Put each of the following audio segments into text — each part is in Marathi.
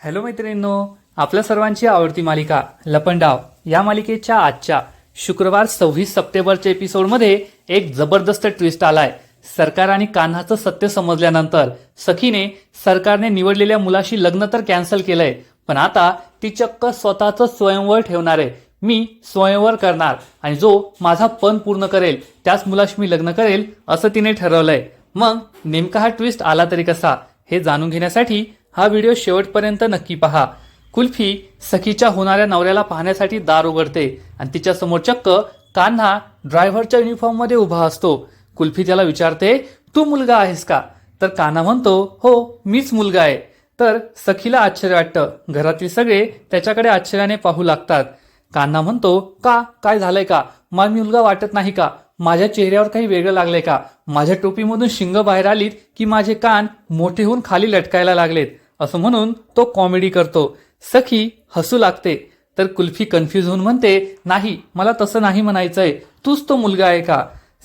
हॅलो मैत्रिणींनो आपल्या सर्वांची आवडती मालिका लपंडाव या मालिकेच्या आजच्या शुक्रवार सव्वीस सप्टेंबरच्या एपिसोडमध्ये एक जबरदस्त ट्विस्ट आलाय. सरकार आणि कान्हाचं सत्य समजल्यानंतर सखीने सरकारने निवडलेल्या मुलाशी लग्न तर कॅन्सल केलंय पण आता ती चक्क स्वतःचं स्वयंवर ठेवणार आहे. मी स्वयंवर करणार आणि जो माझा पण पूर्ण करेल त्याच मुलाशी मी लग्न करेल असं तिने ठरवलंय. मग नेमका हा ट्विस्ट आला तरी कसा हे जाणून घेण्यासाठी हा व्हिडिओ शेवटपर्यंत नक्की पहा. कुल्फी सखीच्या होणाऱ्या नवऱ्याला पाहण्यासाठी दार उघडते आणि तिच्या समोर चक्क कान्हा ड्रायव्हरच्या युनिफॉर्ममध्ये उभा असतो. कुल्फी त्याला विचारते तू मुलगा आहेस का? तर कान्हा म्हणतो हो मीच मुलगा आहे. तर सखीला आश्चर्य वाटतं. घरातील सगळे त्याच्याकडे आश्चर्याने पाहू लागतात. कान्हा म्हणतो का? काय झालंय का? मला मुलगा वाटत नाही का? माझ्या चेहऱ्यावर काही वेगळं लागलंय का? माझ्या टोपीमधून शिंग बाहेर आलीत की माझे कान मोठे होऊन खाली लटकायला लागलेत? असं म्हणून तो कॉमेडी करतो. सखी हसू लागते. तर कुल्फी कन्फ्यूज होऊन म्हणते नाही मला तसं नाही म्हणायचंय. तूच तो मुलगा आहे का?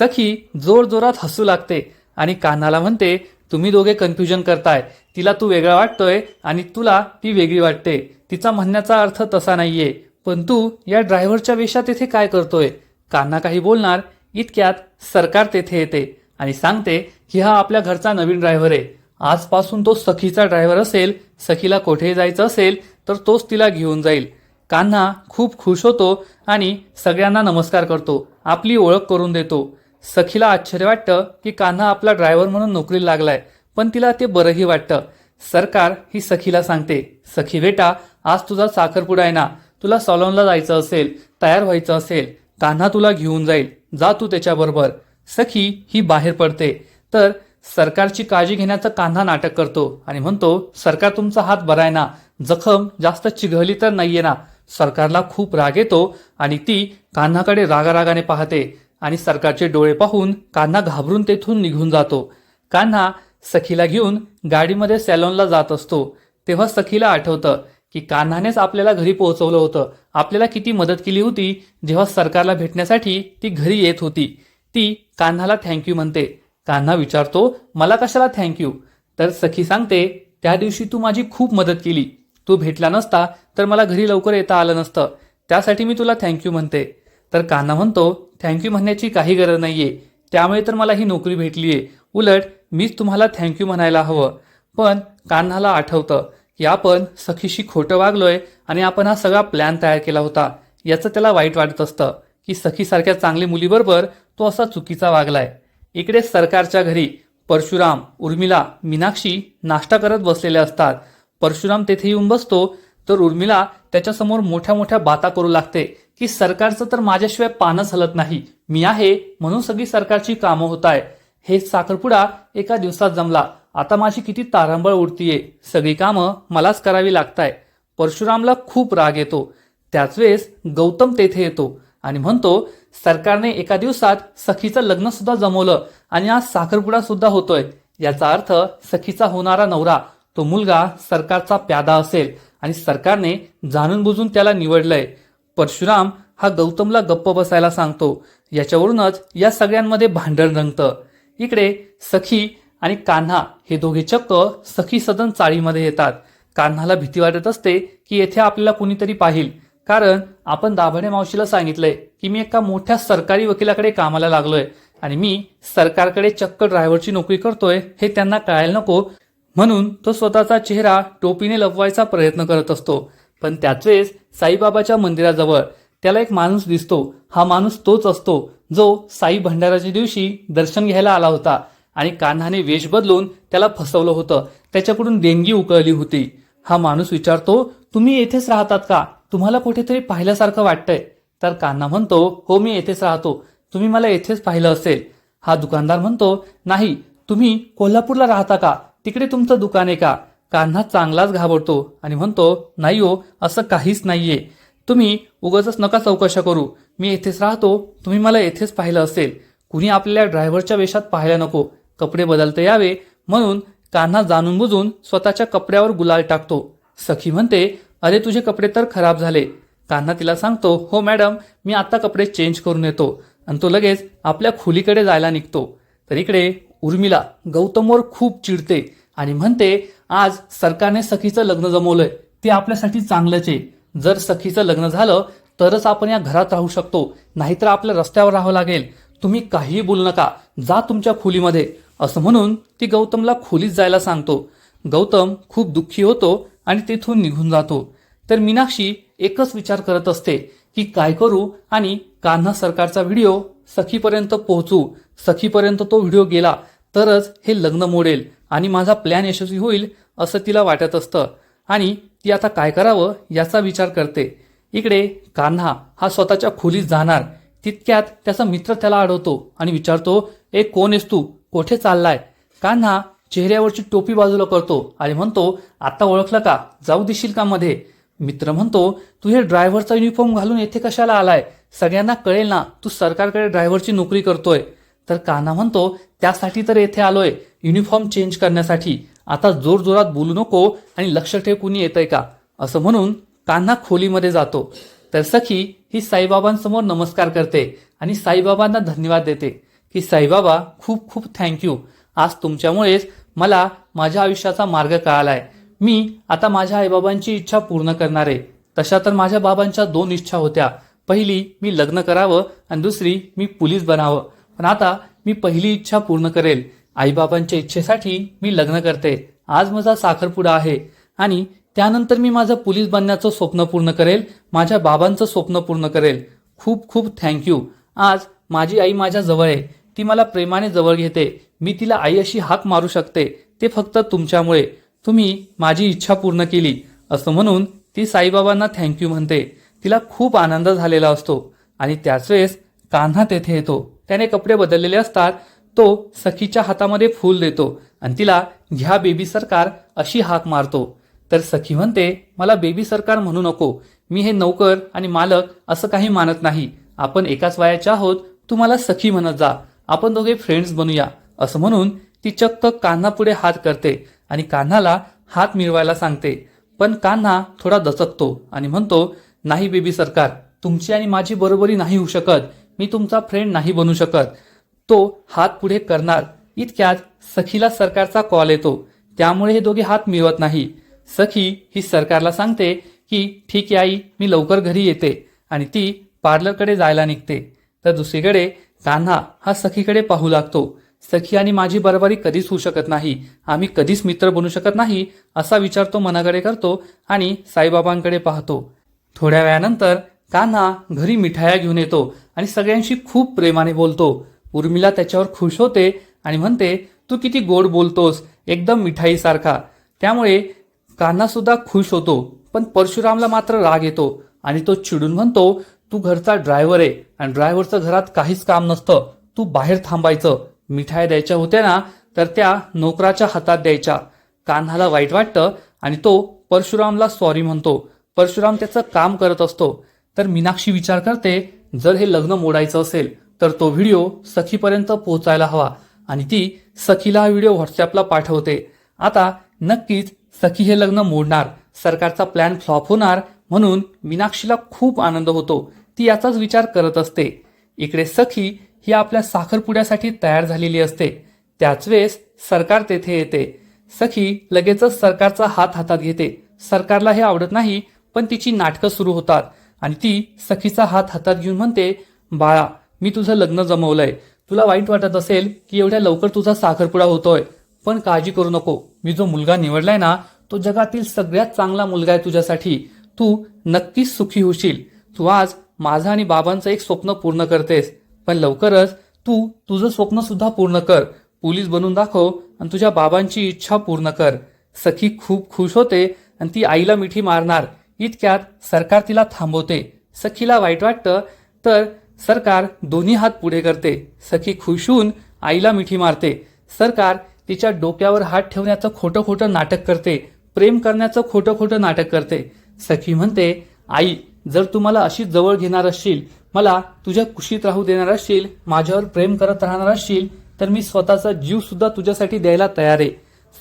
सखी जोर जोरात हसू लागते आणि कान्हाला म्हणते तुम्ही दोघे कन्फ्युजन करताय. तिला तू वेगळा वाटतोय आणि तुला ती वेगळी वाटते. तिचा म्हणण्याचा अर्थ तसा नाहीये. पण तू या ड्रायव्हरच्या वेशात येथे काय करतोय? कान्हा काही बोलणार इतक्यात सरकार तेथे येते. आणि सांगते की हा आपल्या घरचा नवीन ड्रायव्हर आहे. आजपासून तो सखीचा ड्रायव्हर असेल सखीला कोठेही जायचं असेल तर तोच तिला घेऊन जाईल. कान्हा खूप खुश होतो आणि सगळ्यांना नमस्कार करतो. आपली ओळख करून देतो. सखीला आश्चर्य वाटतं की कान्हा आपला ड्रायव्हर म्हणून नोकरीला लागलाय पण तिला ते बरंही वाटतं. सरकार ही सखीला सांगते सखी बेटा आज तुझा साखरपुडा आहे ना. तुला सॉलॉनला जायचं असेल तयार व्हायचं असेल कान्हा तुला घेऊन जाईल. जा तू त्याच्याबरोबर. सखी ही बाहेर पडते. तर सरकारची काळजी घेण्याचं कान्हा नाटक करतो आणि म्हणतो सरकार तुमचा हात बरा आहे ना. जखम जास्त चिघळली तर नाहीये ना. सरकारला खूप राग येतो आणि ती कान्हाकडे रागारागाने पाहते आणि सरकारचे डोळे पाहून कान्हा घाबरून तेथून निघून जातो. कान्हा सखीला घेऊन गाडीमध्ये सॅलॉनला जात असतो. तेव्हा सखीला आठवतं की कान्हानेच आपल्याला घरी पोहोचवलं होतं. आपल्याला किती मदत केली होती जेव्हा सरकारला भेटण्यासाठी ती घरी येत होती. ती कान्हाला थँक्यू म्हणते. कान्हा विचारतो मला कशाला थँक्यू तर सखी सांगते त्या दिवशी तू माझी खूप मदत केली. तू भेटला नसता तर मला घरी लवकर येता आलं नसतं. त्यासाठी मी तुला थँक्यू म्हणते. तर कान्हा म्हणतो थँक्यू म्हणण्याची काही गरज नाहीये. त्यामुळे तर मला ही नोकरी भेटलीये. उलट मीच तुम्हाला थँक्यू म्हणायला हवं. पण कान्हाला आठवतं की आपण सखीशी खोटं वागलोय आणि आपण हा सगळा प्लॅन तयार केला होता. याचं त्याला वाईट वाटत असतं की सखीसारख्या चांगली मुलीबरोबर तो असा चुकीचा वागलाय. इकडे सरकारच्या घरी परशुराम उर्मिला मीनाक्षी नाश्ता करत बसलेले असतात. परशुराम तेथे येऊन बसतो तर उर्मिला त्याच्यासमोर मोठ्या मोठ्या बाता करू लागते की सरकारचं तर माझ्याशिवाय पानच हलत नाही. मी आहे म्हणून सगळी सरकारची कामं होत आहे हे साखरपुडा एका दिवसात जमला. आता माझी किती तारंबळ उडतीये. सगळी कामं मलाच करावी लागताय. परशुरामला खूप राग येतो. त्याच वेळेस गौतम तेथे येतो आणि म्हणतो सरकारने एका दिवसात सखीचं लग्न सुद्धा जमवलं आणि आज साखरपुडा सुद्धा होतोय. याचा अर्थ सखीचा होणारा नवरा तो मुलगा सरकारचा प्यादा असेल आणि सरकारने जाणून बुजून त्याला निवडलंय. परशुराम हा गौतमला गप्प बसायला सांगतो. याच्यावरूनच या सगळ्यांमध्ये भांडण रंगतं. इकडे सखी आणि कान्हा हे दोघे चक्क सखी सदन चाळीमध्ये येतात. कान्हाला भीती वाटत असते की येथे आपल्याला कुणीतरी पाहिल. कारण आपण दाभडे मावशीला सांगितलंय की मी एका मोठ्या सरकारी वकिलाकडे कामाला लागलोय आणि मी सरकारकडे चक्क ड्रायव्हरची नोकरी करतोय हे त्यांना कळायला नको. म्हणून तो स्वतःचा चेहरा टोपीने लपवायचा प्रयत्न करत असतो. पण त्याच वेळेस साईबाबाच्या मंदिराजवळ त्याला एक माणूस दिसतो. हा माणूस तोच असतो जो साई भंडाराच्या दिवशी दर्शन घ्यायला आला होता आणि कान्हाने वेश बदलून त्याला फसवलं होतं. त्याच्याकडून देणगी उकळली होती. हा माणूस विचारतो तुम्ही येथेच राहतात का? तुम्हाला कुठेतरी पाहिल्यासारखं वाटतंय. तर कान्हा म्हणतो हो मी येथेच राहतो. तुम्ही मला येथेच पाहिलं असेल. हा दुकानदार म्हणतो नाही तुम्ही कोल्हापूरला राहता का? तिकडे तुमचं दुकान आहे का? कान्हा चांगलाच घाबरतो आणि म्हणतो नाही हो असं काहीच नाहीये. तुम्ही उगाचच नका चौकशा करू. मी येथेच राहतो. तुम्ही मला येथेच पाहिलं असेल. कुणी आपल्याला ड्रायव्हरच्या वेशात पाहायला नको. कपडे बदलता यावे. म्हणून कान्हा जाणून बुजून स्वतःच्या कपड्यावर गुलाल टाकतो. सखी म्हणते अरे तुझे कपडे तर खराब झाले. कान्हा तिला सांगतो हो मॅडम मी आता कपडे चेंज करून येतो. आणि तो लगेच आपल्या खोलीकडे जायला निघतो. तर इकडे उर्मिला गौतमवर खूप चिडते आणि म्हणते आज सरकारने सखीचं लग्न जमवलंय ते आपल्यासाठी चांगलंच आहे. जर सखीचं लग्न झालं तरच आपण या घरात राहू शकतो. नाहीतर आपल्या रस्त्यावर राहावं लागेल. तुम्ही काहीही बोलू नका. जा तुमच्या खोलीमध्ये. असं म्हणून ती गौतमला खोलीत जायला सांगतो. गौतम खूप दुःखी होतो आणि तिथून निघून जातो. तर मीनाक्षी एकच विचार करत असते की काय करू आणि कान्हा सरकारचा व्हिडिओ सखीपर्यंत पोहोचू. सखीपर्यंत तो व्हिडिओ गेला तरच हे लग्न मोडेल आणि माझा प्लॅन यशस्वी होईल असं तिला वाटत असतं. आणि ती आता काय करावं याचा विचार करते. इकडे कान्हा हा स्वतःच्या खोलीत जाणार. तितक्यात त्याचा मित्र त्याला अडवतो आणि विचारतो ए कोण आहेस तू? कोठे चाललाय? कान्हा चेहऱ्यावरची टोपी बाजूला करतो आणि म्हणतो आता ओळखलं का? जाऊ देशील का मध्ये? मित्र म्हणतो तू हे ड्रायव्हरचा युनिफॉर्म घालून येथे कशाला आलाय? सगळ्यांना कळेल ना तू सरकारकडे ड्रायव्हरची नोकरी करतोय. तर कान्हा म्हणतो त्यासाठी तर येथे आलोय युनिफॉर्म चेंज करण्यासाठी. आता जोर जोरात बोलू नको आणि लक्ष ठेव कुणी येतंय का? असं म्हणून कान्हा खोलीमध्ये जातो. तर सखी ही साईबाबांसमोर नमस्कार करते आणि साईबाबांना धन्यवाद देते की साईबाबा खूप खूप थँक्यू आज तुमच्यामुळेच मला माझ्या आयुष्याचा मार्ग कळालाय. मी आता माझ्या आईबाबांची इच्छा पूर्ण करणार. आहे तशा तर माझ्या बाबांच्या दोन इच्छा होत्या. पहिली मी लग्न करावं आणि दुसरी मी पोलीस बनावं. पण आता मी पहिली इच्छा पूर्ण करेल. आईबाबांच्या इच्छेसाठी मी लग्न करते. आज माझा साखरपुडा आहे. आणि त्यानंतर मी माझं पोलीस बनण्याचं स्वप्न पूर्ण करेल. माझ्या बाबांचं स्वप्न पूर्ण करेल. खूप खूप थँक्यू आज माझी आई माझ्या जवळ आहे. ती मला प्रेमाने जवळ घेते. मी तिला आई अशी हाक मारू शकते. ते फक्त तुमच्यामुळे. तुम्ही माझी इच्छा पूर्ण केली असं म्हणून ती साईबाबांना थँक्यू म्हणते. तिला खूप आनंद झालेला असतो आणि त्याच वेळेस कान्हा तेथे येतो. त्याने कपडे बदललेले असतात तो सखीच्या हातामध्ये फूल देतो आणि तिला घ्या बेबी सरकार अशी हाक मारतो. तर सखी म्हणते मला बेबी सरकार म्हणू नको. मी हे नौकर आणि मालक असं काही मानत नाही. आपण एकाच वयाच्या आहोत. तू मला सखी म्हणत जा. आपण दोघे फ्रेंड्स बनूया. असं म्हणून ती चक्क कान्हा पुढे हात करते आणि कान्हाला हात मिळवायला सांगते. पण कान्हा थोडा दचकतो आणि म्हणतो नाही बेबी सरकार तुमची आणि माझी बरोबरी नाही होऊ शकत. मी तुमचा फ्रेंड नाही बनू शकत. तो हात पुढे करणार. इतक्यात सखीला सरकारचा कॉल येतो. त्यामुळे हे दोघे हात मिळवत नाही. सखी ही सरकारला सांगते की ठीक आहे आई मी लवकर घरी येते. आणि ती पार्लरकडे जायला निघते. तर दुसरीकडे कान्हा हा सखीकडे पाहू लागतो. सखी आणि माझी बरोबरी कधीच होऊ शकत नाही. आम्ही कधीच मित्र बनू शकत नाही असा विचार तो मनाकडे करतो आणि साईबाबांकडे पाहतो. थोड्या वेळानंतर कान्हा घरी मिठाया घेऊन येतो आणि सगळ्यांशी खूप प्रेमाने बोलतो. उर्मिला त्याच्यावर खुश होते आणि म्हणते तू किती गोड बोलतोस एकदम मिठाईसारखा. त्यामुळे कान्हा सुद्धा खुश होतो पण परशुरामला मात्र राग येतो आणि तो चिडून म्हणतो तू घरचा ड्रायव्हर आहे आणि ड्रायव्हरचं घरात काहीच काम नसतं. तू बाहेर थांबायचं. मिठाई द्यायच्या होत्या ना तर त्या नोकराच्या हातात द्यायच्या. कान्हाला वाईट वाटतं आणि तो परशुरामला सॉरी म्हणतो. परशुराम त्याचं काम करत असतो. तर मीनाक्षी विचार करते जर हे लग्न मोडायचं असेल तर तो व्हिडिओ सखीपर्यंत पोहोचायला हवा. आणि ती सखीला हा व्हिडिओ व्हॉट्सअपला पाठवते. आता नक्कीच सखी हे लग्न मोडणार सरकारचा प्लॅन फ्लॉप होणार म्हणून मीनाक्षीला खूप आनंद होतो. ती याचाच विचार करत असते. इकडे सखी ही आपल्या साखरपुड्यासाठी तयार झालेली असते. त्याच वेळेस सरकार तेथे येते. सखी लगेचच सरकारचा हात हातात घेते. सरकारला हे आवडत नाही पण तिची नाटकं सुरू होतात आणि ती सखीचा हात हातात घेऊन म्हणते बाळा मी तुझं लग्न जमवलंय. तुला वाईट वाटत असेल की एवढ्या लवकर तुझा साखरपुडा होतोय पण काळजी करू नको. मी जो मुलगा निवडलाय ना तो जगातील सगळ्यात चांगला मुलगा आहे तुझ्यासाठी. तू नक्कीच सुखी होशील. तू आज माझं आणि बाबांचं एक स्वप्न पूर्ण करतेस. पण लवकरच तू तुझं स्वप्न सुद्धा पूर्ण कर. पोलीस बनून दाखव आणि तुझ्या बाबांची इच्छा पूर्ण कर. सखी खूप खुश होते आणि ती आईला मिठी मारणार. इतक्यात सरकार तिला थांबवते. सखीला वाईट वाटतं तर सरकार दोन्ही हात पुढे करते. सखी खुश होऊन आईला मिठी मारते. सरकार तिच्या डोक्यावर हात ठेवण्याचं खोटं खोटं नाटक करते. प्रेम करण्याचं खोटं खोटं नाटक करते. सखी म्हणते आई जर तू मला अशी जवळ घेणार असशील मला तुझ्या कुशीत राहू देणार असशील माझ्यावर प्रेम करत राहणार असशील तर मी स्वतःचा जीव सुद्धा तुझ्यासाठी द्यायला तयार आहे.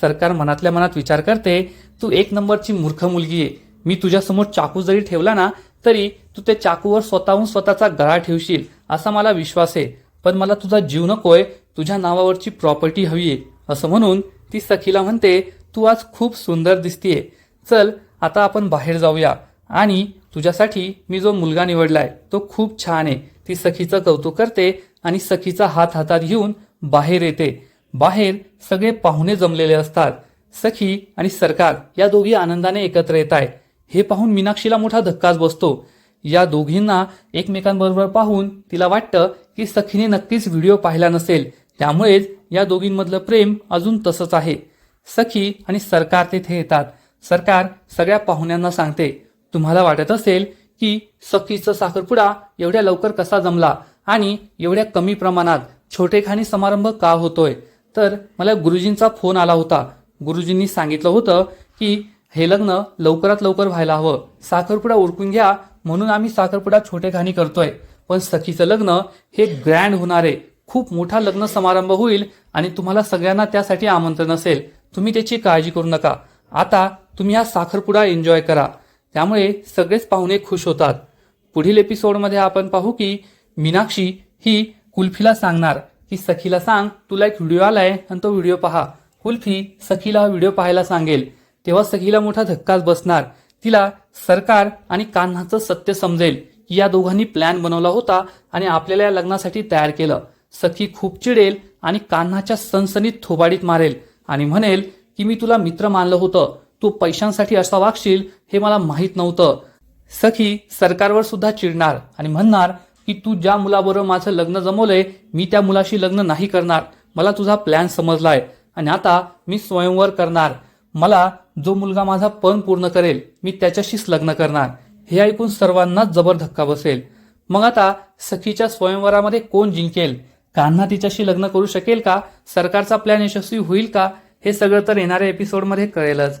सरकार मनातल्या मनात विचार करते तू एक नंबरची मूर्ख मुलगी आहे. मी तुझ्यासमोर चाकू जरी ठेवला ना तरी तू त्या चाकूवर स्वतःहून स्वतःचा गळा ठेवशील असा मला विश्वास आहे. पण मला तुझा जीव नकोय तुझ्या नावावरची प्रॉपर्टी हवी आहे. असं म्हणून ती सखीला म्हणते तू आज खूप सुंदर दिसतीये. चल आता आपण बाहेर जाऊया. आणि तुझ्यासाठी मी जो मुलगा निवडलाय तो खूप छान आहे. ती सखीचं कौतुक करते आणि सखीचा हात हातात घेऊन बाहेर येते. बाहेर सगळे पाहुणे जमलेले असतात. सखी आणि सरकार या दोघी आनंदाने एकत्र येत आहे हे पाहून मीनाक्षीला मोठा धक्काच बसतो. या दोघींना एकमेकांबरोबर पाहून तिला वाटतं की सखीने नक्कीच व्हिडिओ पाहिला नसेल. त्यामुळेच या दोघींमधलं प्रेम अजून तसंच आहे. सखी आणि सरकार तेथे येतात. सरकार सगळ्या पाहुण्यांना सांगते तुम्हाला वाटत असेल की सखीचा साखरपुडा एवढ्या लवकर कसा जमला आणि एवढ्या कमी प्रमाणात छोटेखानी समारंभ का होतोय? तर मला गुरुजींचा फोन आला होता. गुरुजींनी सांगितलं होतं की हे लग्न लवकरात लवकर व्हायला हवं. साखरपुडा उरकून घ्या म्हणून आम्ही साखरपुडा छोटेखानी करतोय. पण सखीचं लग्न हे ग्रँड होणार आहे. खूप मोठा लग्न समारंभ होईल आणि तुम्हाला सगळ्यांना त्यासाठी आमंत्रण असेल. तुम्ही त्याची काळजी करू नका. आता तुम्ही हा साखरपुडा एन्जॉय करा. त्यामुळे सगळेच पाहुणे खुश होतात. पुढील एपिसोडमध्ये आपण पाहू की मीनाक्षी ही कुल्फीला सांगणार की सखीला सांग तुला एक व्हिडिओ आलाय आणि तो व्हिडिओ पहा. कुल्फी सखीला हा व्हिडिओ पाहायला सांगेल. तेव्हा सखीला मोठा धक्काच बसणार. तिला सरकार आणि कान्हाचं सत्य समजेल. की या दोघांनी प्लॅन बनवला होता आणि आपल्याला या लग्नासाठी तयार केलं. सखी खूप चिडेल आणि कान्हाच्या सनसनीत थोबाडीत मारेल आणि म्हणेल की मी तुला मित्र मानलं होतं. तू पैशांसाठी असा वागशील हे मला माहीत नव्हतं. सखी सरकारवर सुद्धा चिडणार आणि म्हणणार की तू ज्या मुलाबरोबर माझं लग्न जमवलंय मी त्या मुलाशी लग्न नाही करणार. मला तुझा प्लॅन समजलाय आणि आता मी स्वयंवर करणार. मला जो मुलगा माझा पण पूर्ण करेल मी त्याच्याशीच लग्न करणार. हे ऐकून सर्वांनाच जबर धक्का बसेल. मग आता सखीच्या स्वयंवरामध्ये कोण जिंकेल? कान्हा तिच्याशी लग्न करू शकेल का? सरकारचा प्लॅन यशस्वी होईल का? हे सगळं तर येणाऱ्या एपिसोडमध्ये कळेलच.